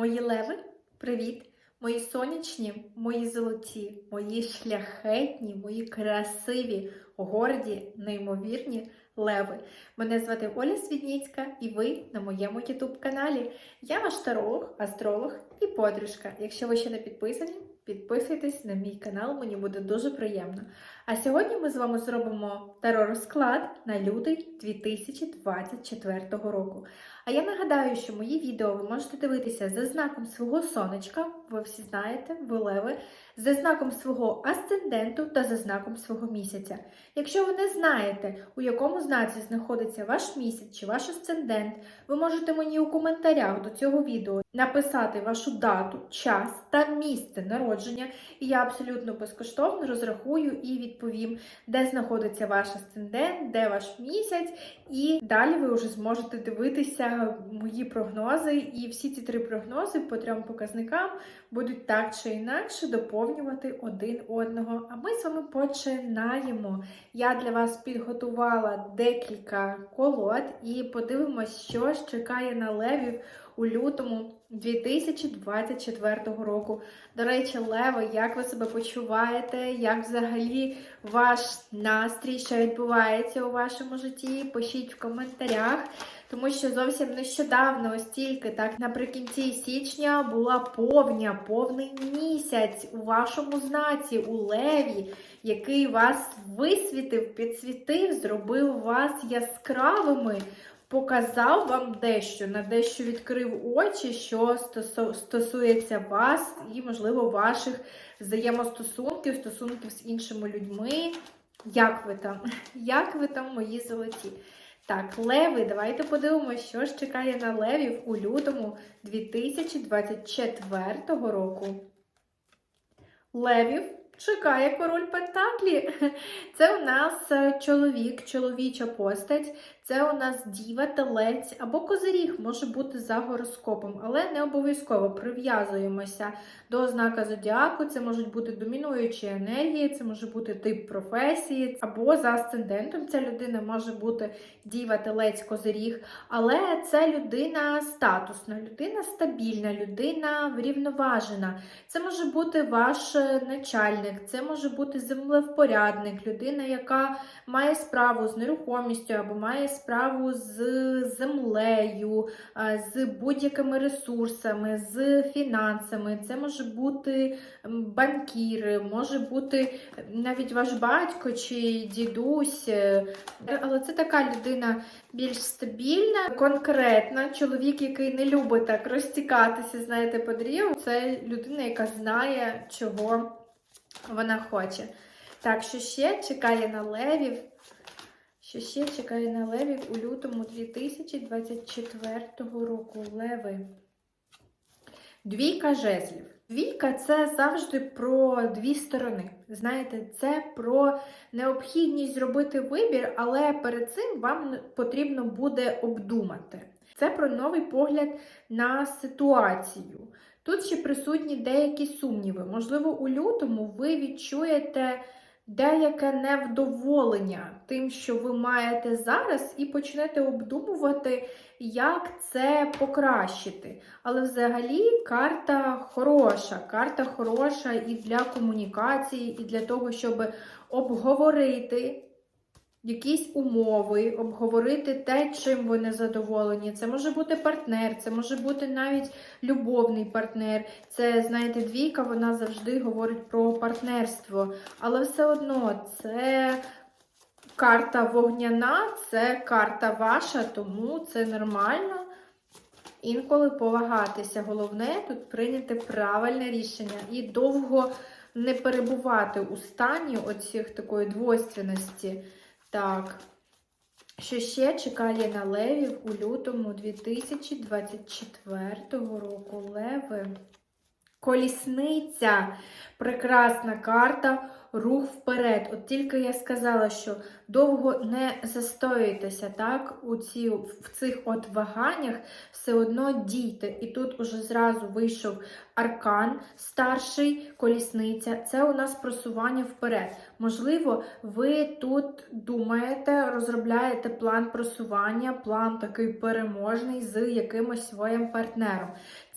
Мої леви, привіт! Мої сонячні, мої золоті, мої шляхетні, мої красиві, горді, неймовірні леви. Мене звати Оля Свідніцька, і ви на моєму youtube каналі. Я ваш таролог, астролог і подружка. Якщо ви ще не підписані, підписуйтесь на мій канал, мені буде дуже приємно. А сьогодні ми з вами зробимо таро-розклад на лютий 2024 року. А я нагадаю, що мої відео ви можете дивитися за знаком свого сонечка, ви всі знаєте, ви леви, за знаком свого асценденту та за знаком свого місяця. Якщо ви не знаєте, у якому знаці знаходиться ваш місяць чи ваш асцендент, ви можете мені у коментарях до цього відео написати вашу дату, час та місце народження, і я абсолютно безкоштовно розрахую і відповім, де знаходиться ваш асцендент, де ваш місяць, і далі ви вже зможете дивитися мої прогнози. І всі ці три прогнози по трьом показникам будуть так чи інакше доповнювати один одного. А ми з вами починаємо. Я для вас підготувала декілька колод і подивимось, що ж чекає на левів у лютому 2024 року. До речі, Леви, як ви себе почуваєте? Як взагалі ваш настрій, що відбувається у вашому житті? Пишіть в коментарях. Тому що зовсім нещодавно, ось тільки так наприкінці січня була повня, повний місяць у вашому знаці, у леві, який вас висвітив, підсвітив, зробив вас яскравими, показав вам дещо, на дещо відкрив очі, що стосується вас і, можливо, ваших взаємостосунків, стосунків з іншими людьми. Як ви там? Як ви там, мої золоті? Так, леви, давайте подивимося, що ж чекає на левів у лютому 2024 року. Левів чекає король Пентаклі. Це у нас чоловік, чоловіча постать, це у нас діва, телець або козиріг може бути за гороскопом, але не обов'язково прив'язуємося до ознака зодіаку. Це можуть бути домінуючі енергії, це може бути тип професії, або за асцендентом ця людина може бути діва, телець, козиріг. Але це людина статусна, людина стабільна, людина врівноважена. Це може бути ваш начальник, це може бути землевпорядник, людина, яка має справу з нерухомістю або має справу з землею, з будь-якими ресурсами, з фінансами. Це може бути банкір, може бути навіть ваш батько чи дідусь. Е, але це така людина більш стабільна, конкретна. Чоловік, який не любить так розтікатися, знаєте, по дріву, це людина, яка знає, чого вона хоче. Так, що ще чекає на левів? Що ще чекає на левів у лютому 2024 року леви? Двійка жезлів. Двійка це завжди про дві сторони. Знаєте, це про необхідність зробити вибір, але перед цим вам потрібно буде обдумати. Це про новий погляд на ситуацію. Тут ще присутні деякі сумніви. Можливо, у лютому ви відчуєте деяке невдоволення тим, що ви маєте зараз, і почнете обдумувати, як це покращити. Але взагалі карта хороша. Карта хороша і для комунікації, і для того, щоб обговорити якісь умови, обговорити те, чим ви не задоволені. Це може бути партнер, це може бути навіть любовний партнер. Це, знаєте, двійка, вона завжди говорить про партнерство. Але все одно це. Карта вогняна це карта ваша, тому це нормально. Інколи повагатися. Головне тут прийняти правильне рішення і довго не перебувати у стані оцих такої двойственності. Так. Що ще чекає на левів у лютому 2024 року леви? Колісниця. Прекрасна карта. Рух вперед. От тільки я сказала, що довго не застоюйтеся, так, у ці, в цих от ваганнях все одно дійте. І тут уже зразу вийшов аркан, старший колісниця. Це у нас просування вперед. Можливо, ви тут думаєте, розробляєте план просування, план такий переможний з якимось своїм партнером.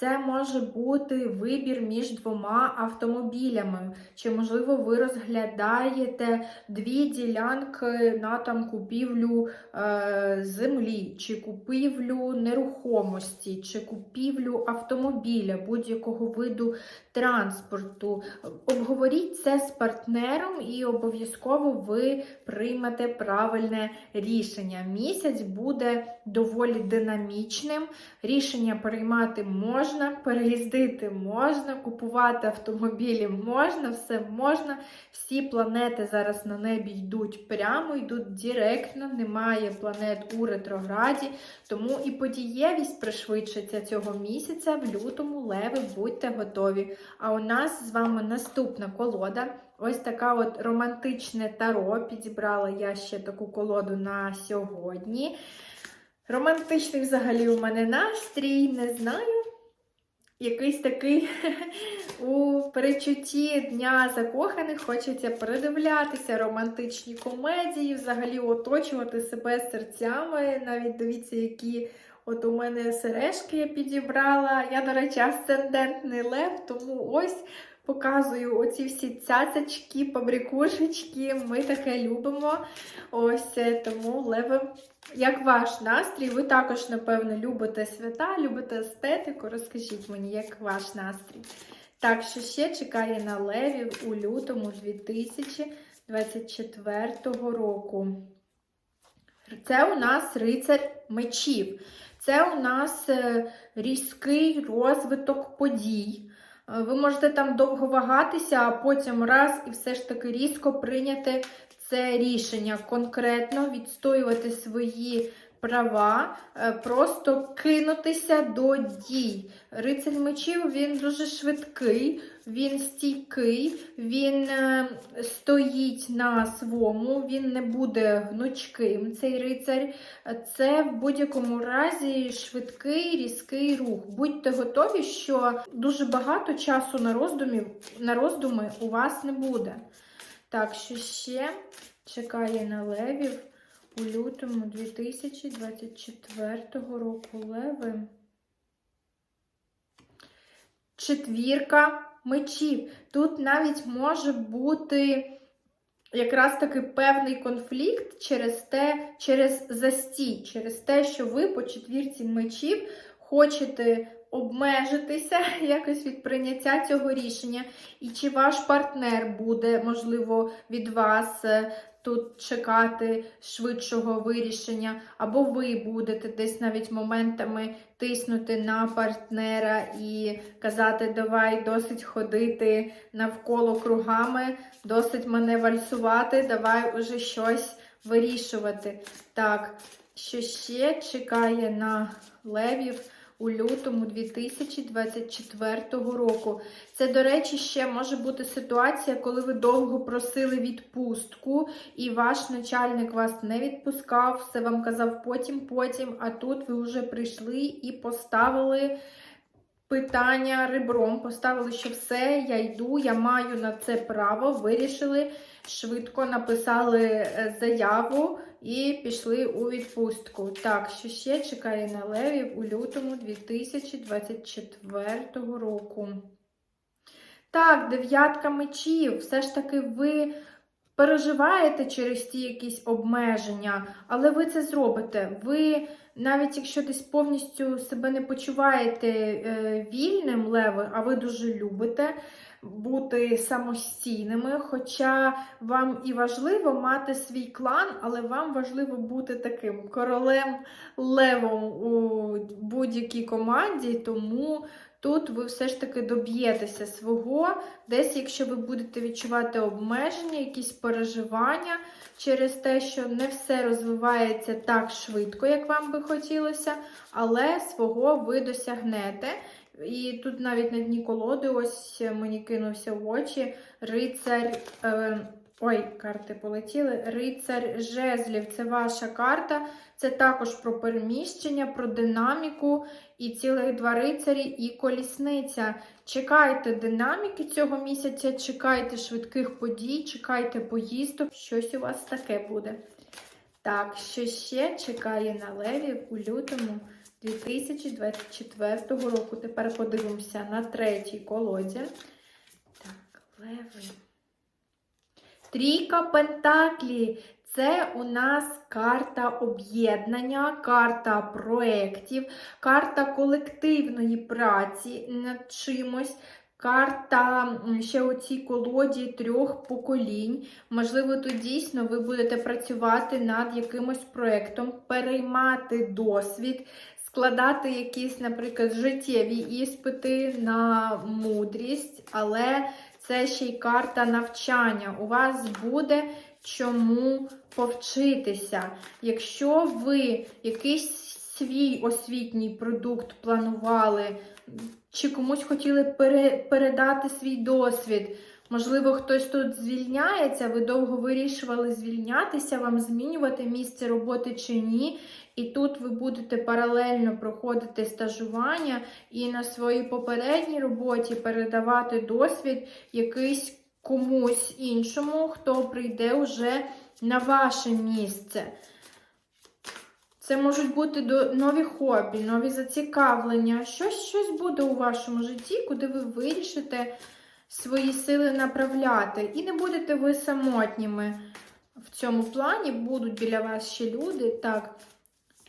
Це може бути вибір між двома автомобілями. Чи, можливо, ви розглядаєте дві ділянки на там купівлю е, землі, чи купівлю нерухомості, чи купівлю автомобіля, будь-якого виду транспорту. Обговоріть це з партнером і обов'язково ви приймете правильне рішення. Місяць буде доволі динамічним. Рішення приймати можна, переїздити можна, купувати автомобілі можна, все можна. Всі планети зараз на небі йдуть прямо, йдуть директно, немає планет у ретрограді, тому і подієвість пришвидшиться цього місяця в лютому леви, будьте готові. А у нас з вами наступна колода. Ось така от романтичне таро. Підібрала я ще таку колоду на сьогодні. Романтичний взагалі у мене настрій, не знаю. Якийсь такий у перечутті Дня закоханих хочеться передивлятися романтичні комедії, взагалі оточувати себе серцями. Навіть дивіться, які от у мене сережки я підібрала. Я, до речі, асцендентний лев, тому ось показую оці всі цяцечки, пабрикушечки. Ми таке любимо. Ось е, тому леви. Як ваш настрій? Ви також, напевно, любите свята, любите естетику. Розкажіть мені, як ваш настрій? Так, що ще чекає на левів у лютому 2024 року. Це у нас рицар мечів. Це у нас е, різкий розвиток подій. Ви можете там довго вагатися, а потім раз і все ж таки різко прийняти це рішення, конкретно відстоювати свої права, е, просто кинутися до дій. Рицарь мечів він дуже швидкий, він стійкий, він е, стоїть на своєму, він не буде гнучким, цей рицар. Це в будь-якому разі швидкий, різкий рух. Будьте готові, що дуже багато часу на роздумів, на роздуми у вас не буде. Так, що ще чекає на левів у лютому 2024 року леви. Четвірка мечів. Тут навіть може бути якраз таки певний конфлікт через те, через застій, через те, що ви по четвірці мечів хочете обмежитися якось від прийняття цього рішення, і чи ваш партнер буде, можливо, від вас е, тут чекати швидшого вирішення, або ви будете десь навіть моментами тиснути на партнера і казати, давай досить ходити навколо кругами, досить мене вальсувати, давай уже щось вирішувати. Так, що ще чекає на левів? У лютому 2024 року. Це, до речі, ще може бути ситуація, коли ви довго просили відпустку, і ваш начальник вас не відпускав, все вам казав потім, потім, а тут ви вже прийшли і поставили питання ребром, поставили, що все, я йду, я маю на це право, вирішили, швидко написали е, заяву і пішли у відпустку. Так, що ще чекає на левів у лютому 2024 року. Так, дев'ятка мечів. Все ж таки ви переживаєте через ті якісь обмеження, але ви це зробите. Ви, навіть якщо десь повністю себе не почуваєте е, вільним леви, а ви дуже любите бути самостійними, хоча вам і важливо мати свій клан, але вам важливо бути таким королем левом у будь-якій команді, тому тут ви все ж таки доб'єтеся свого. Десь, якщо ви будете відчувати обмеження, якісь переживання через те, що не все розвивається так швидко, як вам би хотілося, але свого ви досягнете. І тут навіть на дні колоди, ось мені кинувся в очі рицар. Е, ой, карти полетіли. Рицар жезлів це ваша карта. Це також про переміщення, про динаміку і цілих два рицарі, і колісниця. Чекайте динаміки цього місяця, чекайте швидких подій, чекайте поїздок. Щось у вас таке буде. Так, що ще чекає на левів у лютому 2024 року. Тепер подивимося на третій колоді. Так, леви. Трійка Пентаклі. Це у нас карта об'єднання, карта проєктів, карта колективної праці над чимось. Карта ще у цій колоді трьох поколінь. Можливо, тут дійсно ви будете працювати над якимось проєктом, переймати досвід, складати якісь, наприклад, життєві іспити на мудрість, але це ще й карта навчання. У вас буде чому повчитися. Якщо ви якийсь свій освітній продукт планували, чи комусь хотіли пере, передати свій досвід, можливо, хтось тут звільняється, ви довго вирішували звільнятися, вам змінювати місце роботи чи ні. І тут ви будете паралельно проходити стажування і на своїй попередній роботі передавати досвід якийсь комусь іншому, хто прийде вже на ваше місце. Це можуть бути нові хобі, нові зацікавлення. Щось, щось буде у вашому житті, куди ви вирішите свої сили направляти. І не будете ви самотніми в цьому плані. Будуть біля вас ще люди. Так,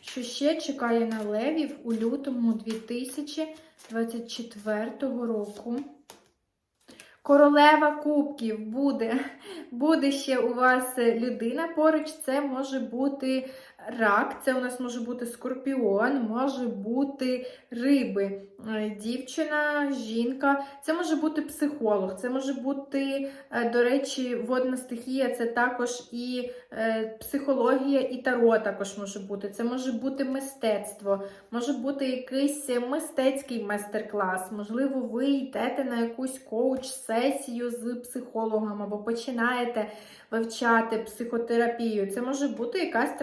що ще чекає на левів у лютому 2024 року. Королева кубків буде. Буде ще у вас людина поруч. Це може бути рак, це у нас може бути скорпіон, може бути риби, Е, дівчина, жінка, це може бути психолог, це може бути, е, до речі, водна стихія, це також і е, психологія, і таро також може бути. Це може бути мистецтво, може бути якийсь мистецький майстер-клас. Можливо, ви йдете на якусь коуч-сесію з психологом або починаєте вивчати психотерапію. Це може бути якась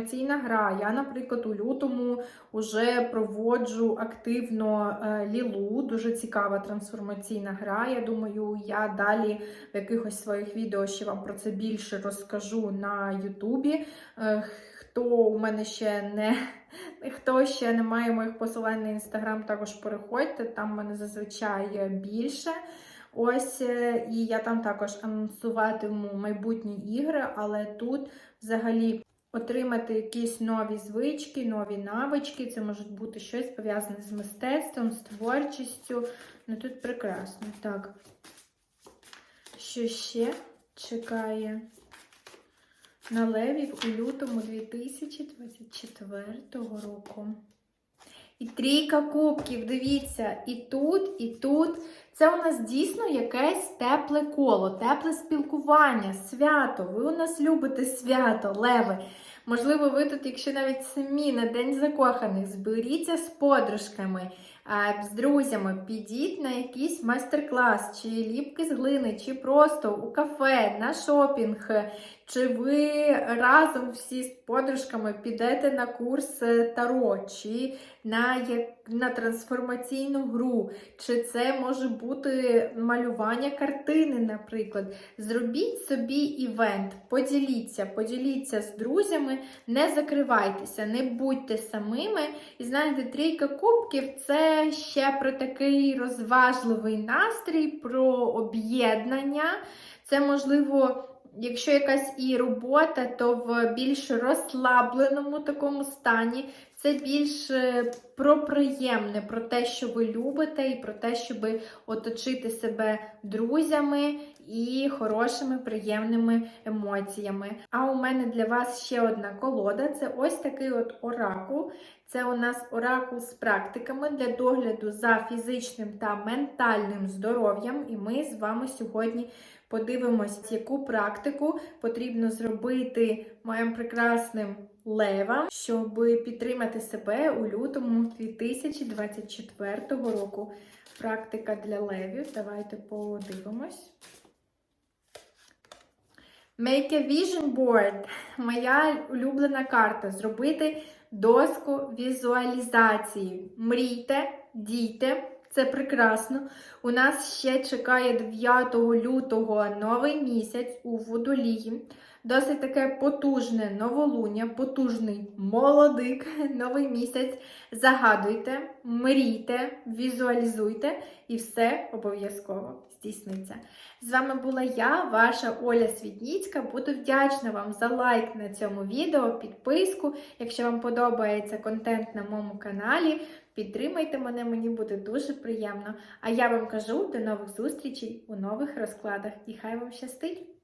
трансформаційна гра. Я, наприклад, у лютому вже проводжу активно е, лілу. Дуже цікава трансформаційна гра. Я думаю, я далі в якихось своїх відео ще вам про це більше розкажу на Ютубі. Е, Хто у мене ще не хто ще не має моїх посилань на інстаграм, також переходьте. Там в мене зазвичай більше. Ось, е, і я там також анонсуватиму майбутні ігри, але тут взагалі отримати якісь нові звички, нові навички. Це може бути щось пов'язане з мистецтвом, з творчістю. Ну тут прекрасно. Так. Що ще чекає на левів у лютому 2024 року? І трійка кубків, дивіться, і тут, і тут. Це у нас дійсно якесь тепле коло, тепле спілкування, свято. Ви у нас любите свято, леви. Можливо, ви тут, якщо навіть самі на День закоханих, зберіться з подружками, з друзями, підіть на якийсь майстер-клас, чи ліпки з глини, чи просто у кафе, на шопінг, чи ви разом всі з подружками підете на курс е, Таро, чи на, як- на трансформаційну гру, чи це може бути малювання картини, наприклад. Зробіть собі івент, поділіться, поділіться з друзями, не закривайтеся, не будьте самими. І знаєте, трійка кубків це ще про такий розважливий настрій, про об'єднання. Це можливо. Якщо якась і робота, то в більш розслабленому такому стані. Це більш е, про приємне, про те, що ви любите, і про те, щоб оточити себе друзями і хорошими, приємними емоціями. А у мене для вас ще одна колода це ось такий от оракул. Це у нас оракул з практиками для догляду за фізичним та ментальним здоров'ям. І ми з вами сьогодні подивимось, яку практику потрібно зробити моїм прекрасним левам, щоб підтримати себе у лютому 2024 року. Практика для левів. Давайте подивимось. Make a vision board. Моя улюблена карта. Зробити доску візуалізації. Мрійте, дійте. Це прекрасно. У нас ще чекає 9 лютого новий місяць у водолії. Досить таке потужне новолуння, потужний молодик, новий місяць. Загадуйте, мрійте, візуалізуйте і все обов'язково здійсниться. З вами була я, ваша Оля Світніцька. Буду вдячна вам за лайк на цьому відео, підписку. Якщо вам подобається контент на моєму каналі, підтримайте мене, мені буде дуже приємно. А я вам кажу до нових зустрічей у нових розкладах і хай вам щастить!